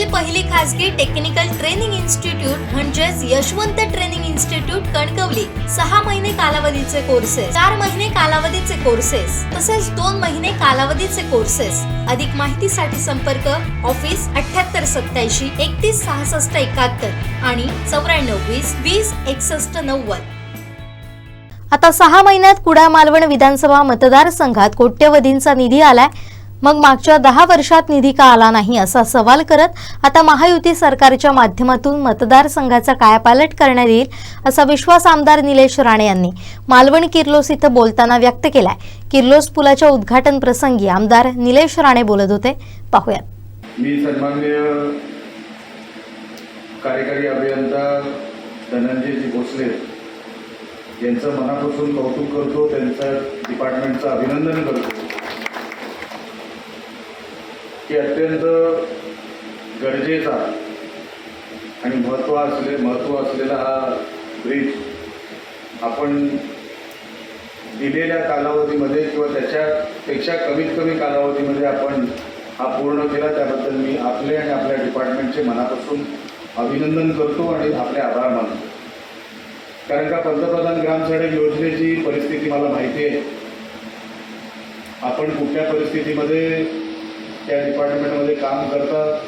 देशातील पहिली खासगी टेक्निकल ट्रेनिंग इन्स्टिट्यूट म्हणजेच यशवंत ट्रेनिंग इन्स्टिट्यूट कणकवली. सहा महिने कालावधीचे कोर्सेस चार महिने कालावधीचे कोर्सेस तसेच दोन महिने कालावधीचे कोर्सेस अधिक माहितीसाठी संपर्क ऑफिस अठ्याहत्तर सत्याऐंशी एकतीस सहासष्ट एकाहत्तर आणि चौऱ्याण्णव वीस वीस एकसष्ट नव्वद. आता सहा महिन्यात कुडाळ मालवण विधानसभा मतदारसंघात कोट्यवधींचा निधी आलाय. मग मागच्या दहा वर्षात निधी का आला नाही असा सवाल करत आता महायुती सरकारच्या माध्यमातून मतदारसंघाचा कायापालट करण्यात येईल असा विश्वास आमदार निलेश राणे यांनी मालवण किर्लोस इथं बोलताना व्यक्त केलाय. किर्लोस पुलाच्या उद्घाटन प्रसंगी आमदार निलेश राणे बोलत होते. पाहुयात. मी सन्माननीय कार्यकारी अभियंता धनंजयजी भोसले यांचं मनापासून कौतुक करतो त्यांचं डिपार्टमेंटचं अभिनंदन करतो. की अत्यंत गरजेचा आणि महत्त्व असले महत्त्व असलेला हा ब्रिज आपण दिलेल्या कालावधीमध्ये किंवा त्याच्यापेक्षा कमीत कमी कालावधीमध्ये आपण हा पूर्ण केला त्याबद्दल मी आपले आणि आपल्या डिपार्टमेंटचे मनापासून अभिनंदन करतो आणि आपले आभार मानतो. कारण का पंतप्रधान ग्राम सडक योजनेची परिस्थिती मला माहिती आहे. आपण कुठल्या परिस्थितीमध्ये त्या डिपार्टमेंटमध्ये काम करतात.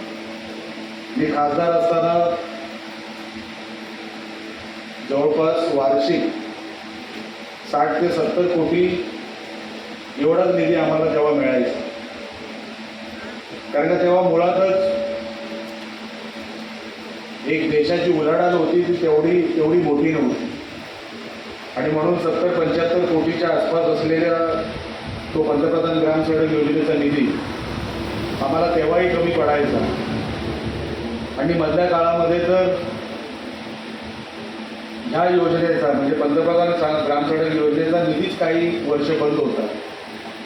मी खासदार असताना जवळपास वार्षिक साठ ते सत्तर कोटी एवढाच निधी आम्हाला तेव्हा मिळायचा. कारण तेव्हा मुळातच एक देशाची उलाढाल होती ती तेवढी तेवढी मोठी नव्हती. आणि म्हणून सत्तर पंच्याहत्तर कोटीच्या आसपास असलेल्या तो पंतप्रधान ग्राम सडक योजनेचा निधी आम्हाला तेव्हाही कमी पडायचा. आणि मधल्या काळामध्ये तर ह्या योजनेचा म्हणजे पंतप्रधान ग्रामसडक योजनेचा निधीच काही वर्ष बंद होता.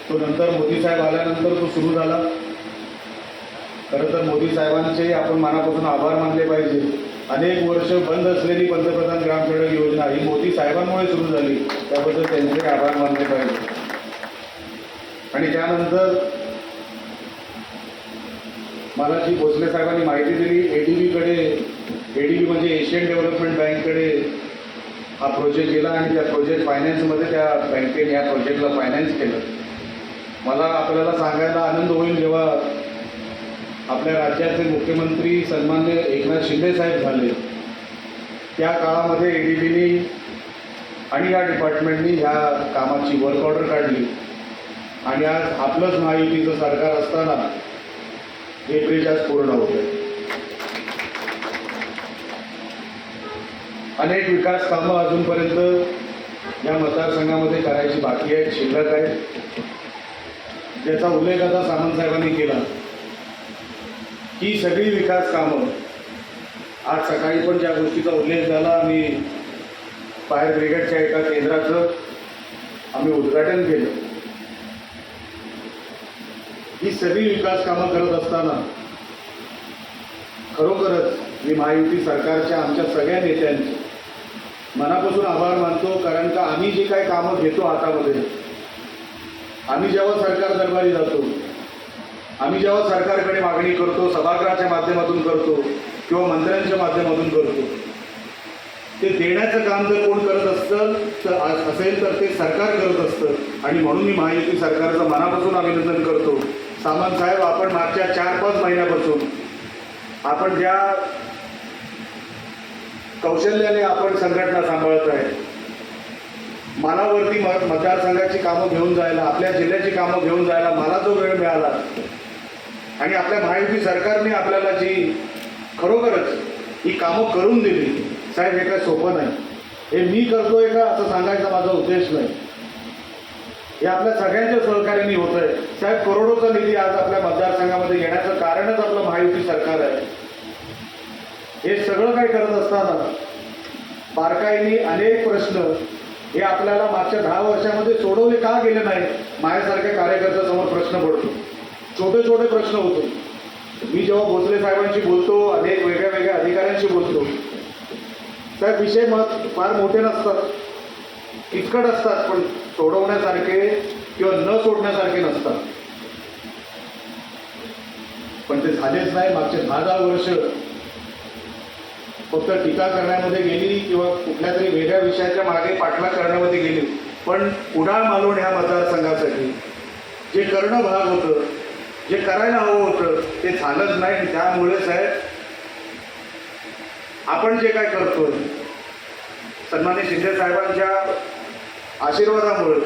तो नंतर मोदी साहेब आल्यानंतर तो सुरू झाला. खरं तर मोदी साहेबांचे आपण मनापासून आभार मानले पाहिजे. अनेक वर्ष बंद असलेली पंतप्रधान ग्राम सडक योजना ही मोदी साहेबांमुळे सुरू झाली. त्याबद्दल त्यांचे आभार मानले पाहिजे. आणि त्यानंतर मला जी भोसले साहेबांनी माहिती दिली ए डी बीकडे ए डी बी म्हणजे एशियन डेव्हलपमेंट बँककडे हा प्रोजेक्ट गेला आणि त्या प्रोजेक्ट फायनान्समध्ये त्या बँकेने या प्रोजेक्टला फायनान्स केलं. मला आपल्याला सांगायला आनंद होईल जेव्हा आपल्या राज्याचे मुख्यमंत्री सन्मान्य एकनाथ शिंदे साहेब झाले. त्या काळामध्ये ए डी बीनी आणि या डिपार्टमेंटनी ह्या कामाची वर्क ऑर्डर काढली. आणि आज आपलंच महायुतीचं सरकार असताना हे आज पूर्ण होते अनेक विकास कामं अजूनपर्यंत या मतदारसंघामध्ये करायची बाकी आहेत शिल्लक आहेत. त्याचा उल्लेख आता सामंतसाहेबांनी केला. ही सगळी विकास कामं आज सकाळी पण ज्या गोष्टीचा उल्लेख झाला आम्ही फायर ब्रिगेडच्या एका केंद्राचं आम्ही उद्घाटन केलं. ही सगळी विकास कामं करत असताना खरोखरच मी महायुती सरकारच्या आमच्या सगळ्या नेत्यांचे मनापासून आभार मानतो कारण का आम्ही जी काही कामं घेतो हातामध्ये आम्ही जेव्हा सरकार दरबारी जातो आम्ही जेव्हा सरकारकडे मागणी करतो सभागृहाच्या माध्यमातून करतो किंवा मंत्र्यांच्या माध्यमातून करतो ते देण्याचं काम जर कोण करत असतं तर असेल तर ते सरकार करत असतं. आणि म्हणून मी महायुती सरकारचं मनापासून अभिनंदन करतो. सामंत साहेब आपण मागच्या चार पाच महिन्यापासून आपण ज्या कौशल्याने आपण संघटना सांभाळत आहे मनावरती मतदारसंघाची कामं घेऊन जायला आपल्या जिल्ह्याची कामं घेऊन जायला मला जो वेळ मिळाला. आणि आपल्या महायुती सरकारने आपल्याला जी खरोखरच ही कामं करून दिली साहेब हे काय सोपं नाही. हे मी करतोय का असं सांगायचा माझा उद्देश नाही. हे आपल्या सगळ्यांच्या सहकार्याने होत आहे साहेब करोडोचा निधी आज आपल्या मतदारसंघामध्ये येण्याचं कारणच आपलं महायुती सरकार आहे. हे सगळं काही करत असताना बारकाईने अनेक प्रश्न हे आपल्याला मागच्या दहा वर्षामध्ये सोडवले का गेले नाही माझ्यासारख्या कार्यकर्त्यासमोर प्रश्न पडतो. छोटे छोटे प्रश्न होते. मी जेव्हा भोसले साहेबांशी बोलतो अनेक वेगळ्या वेगळ्या अधिकाऱ्यांशी बोलतो. साहेब विषय मत फार मोठे नसतात. किचकट असतात पण सोडवण्यासारखे किंवा न सोडण्यासारखे नसतात. पण ते झालेच नाही. मागचे दहा दहा वर्ष फक्त टीका करण्यामध्ये गेली किंवा कुठल्या तरी वेगळ्या विषयाच्या मागे पाठलाग करण्यामध्ये गेली. पण उडाळ मालवण ह्या मतदारसंघासाठी जे करणं भाग होतं जे करायला हवं होतं ते झालंच नाही. आणि त्यामुळे साहेब आपण जे काय करतोय सन्मान्य शिंदे साहेबांच्या आशीर्वादामुळे.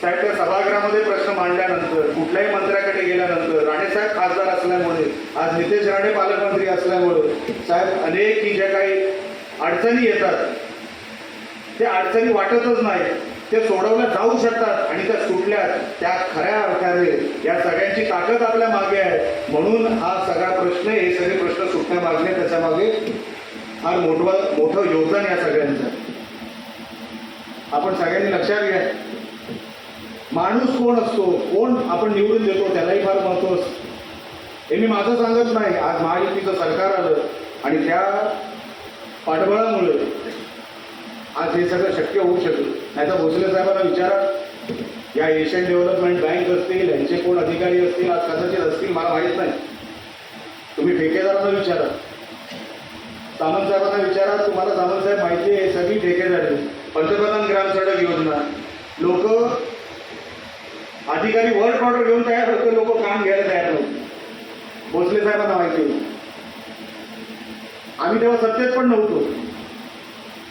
साहेब त्या सभागृहामध्ये प्रश्न मांडल्यानंतर कुठल्याही मंत्र्याकडे गेल्यानंतर राणेसाहेब खासदार असल्यामुळे आज नितेश राणे पालकमंत्री असल्यामुळे साहेब अनेक की ज्या काही अडचणी येतात त्या अडचणी वाटतच नाही. ते सोडवल्या जाऊ शकतात आणि त्या सुटल्या त्या खऱ्या अर्थाने या सगळ्यांची ताकद आपल्या मागे आहे. म्हणून हा सगळा प्रश्न हे सगळे प्रश्न सुटण्यामागणे त्याच्यामागे फार मोठं मोठं योगदान या सगळ्यांचं. आपण सगळ्यांनी लक्षात घ्या. माणूस कोण असतो? कोण आपण निवडून देतो? त्यालाही फार महत्त्व असतं. हे मी माझं सांगत नाही. आज महायुतीचं सरकार आलं आणि त्या पाठबळामुळे आज हे सगळं शक्य होऊ शकलं. नाही तर भोसले साहेबांना विचारा. या एशियन डेव्हलपमेंट बँक असतील यांचे कोण अधिकारी असतील आज कदाचित असतील मला माहीत नाही. तुम्ही ठेकेदारांना विचारा. सामंत साहेबांना विचारा. तुम्हाला सामंत साहेब माहिती आहे सगळी ठेकेदारी पंतप्रधान ग्राम सडक योजना. लोक अधिकारी वर्ल्ड ऑर्डर घेऊन तयार होते लोक काम घ्यायला तयार होते भोसले साहेबांना माहिती होती आम्ही तेव्हा सत्तेत पण नव्हतो.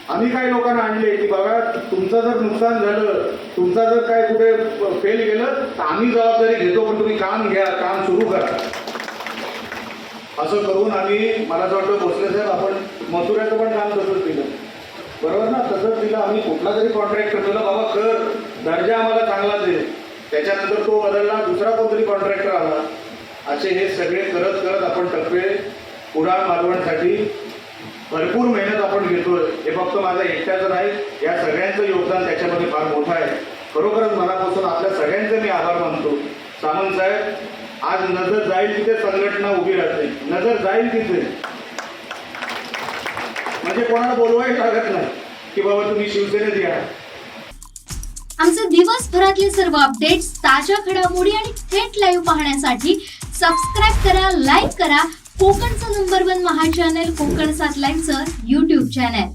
आम्ही काही लोकांना आणले की बघा तुमचं जर नुकसान झालं तुमचा जर काय कुठे फेल गेलं तर आम्ही जबाबदारी घेतो पण तुम्ही काम घ्या काम सुरू करा. असं करून आम्ही मला असं वाटतं भोसले साहेब आपण मथुऱ्याचं पण काम तसंच केलं. बरोबर ना? तसंच तिला आम्ही कुठला तरी कॉन्ट्रॅक्टर तुला बाबा कर. दर्जा आम्हाला चांगला दे. त्याच्यानंतर तो बदलला दुसरा कोणतरी कॉन्ट्रॅक्टर आला असे हे सगळे करत करत आपण टप्पे उडाण मालवणसाठी भरपूर मेहनत आपण घेतोय. हे फक्त माझं एकट्याचं नाही या सगळ्यांचं योगदान त्याच्यामध्ये फार मोठं आहे. खरोखरच मनापासून आपल्या सगळ्यांचे मी आभार मानतो. सामंत साहेब आज नजर जाईल तिथे संघटना उभी राहते. नजर जाईल तिथे. म्हणजे कोणाला बोलवायला लागत नाही की बाबा तुम्ही शिवसेनेत या. आमचे दिवसभरातले सर्व अपडेट्स ताज्या घडामोडी आणि थेट लाईव्ह पाहण्यासाठी सबस्क्राईब करा लाईक करा. कोकणचं नंबर वन महा चॅनल कोकण सात लाईनचं युट्यूब चॅनल